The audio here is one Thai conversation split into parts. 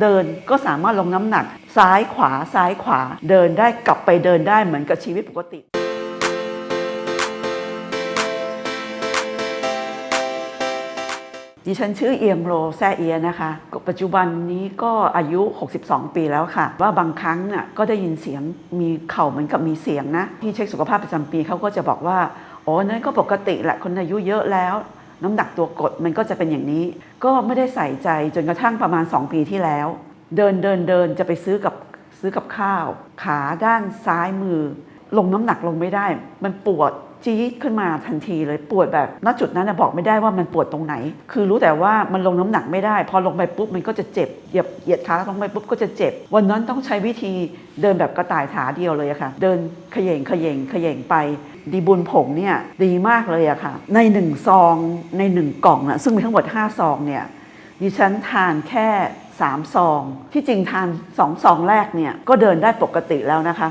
เดินก็สามารถลงน้ำหนัก ซ้ายขวาซ้ายขวาเดินได้กลับไปเดินได้เหมือนกับชีวิตปกติดิฉันชื่อเอียงโรแซเอียนะคะ ปัจจุบันนี้ก็อายุ 62 ปีแล้วค่ะ ว่าบางครั้งน่ะก็ได้ยินเสียงมีเข่าเหมือนกับมีเสียงนะ ที่เช็คสุขภาพประจำปีเขาก็จะบอกว่า โอ้นั่นก็ปกติแหละคนอายุเยอะแล้ว น้ำหนักตัวกดมันก็จะเป็นอย่างนี้ ก็ไม่ได้ใส่ใจจนกระทั่งประมาณ 2 ปีที่แล้ว เดินเดินเดินจะไปซื้อกับซื้อกับข้าว ขาด้านซ้ายมือ ลงน้ำหนักลงไม่ได้ มันปวดจี๊ดขึ้นมาทันทีเลยปวดแบบณจุดนั้นบอกไม่ได้ว่ามันปวดตรงไหน คือรู้แต่ว่ามันลงน้ำหนักไม่ได้ พอลงไปปุ๊บมันก็จะเจ็บเหยียบเหยียดขาลงไปปุ๊บก็จะเจ็บ วันนั้นต้องใช้วิธีเดินแบบกระต่ายขาเดียวเลยค่ะ เดินเขย่งเขย่งเขย่งไป ดีบุญผงเนี่ยดีมากเลยอะค่ะ ในหนึ่งซองในหนึ่งกล่องนะซึ่งมีทั้งหมด 5 ซองเนี่ยดิฉันทานแค่3ซอง ที่จริงทาน2ซองแรกเนี่ยก็เดินได้ปกติแล้วนะคะ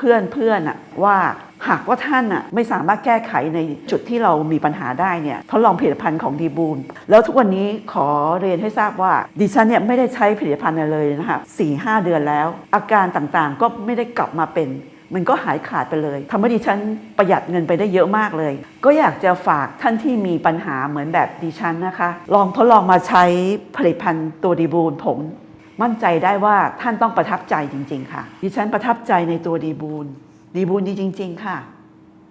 เพื่อนเพื่อนอะว่าหากว่าท่านอะไม่สามารถแก้ไขในจุดที่เรามีปัญหาได้เนี่ยทดลองผลิตภัณฑ์ของดีบูลแล้วทุกวันนี้ขอเรียนให้ทราบว่าดิฉันเนี่ยไม่ได้ใช้ผลิตภัณฑ์อะไรเลยนะคะสี่ห้าเดือนแล้ว อาการต่างๆก็ไม่ได้กลับมาเป็นมันก็หายขาดไปเลยทำให้ดิฉันประหยัดเงินไปได้เยอะมากเลย ก็อยากจะฝากท่านที่มีปัญหาเหมือนแบบดิฉันนะคะ ลองทดลองมาใช้ผลิตภัณฑ์ตัวดีบูลผง มั่นใจได้ว่าท่านต้องประทับใจจริง ๆ ค่ะ ดิฉันประทับใจในตัวดีบูลดีบูลดีจริง ๆ ค่ะ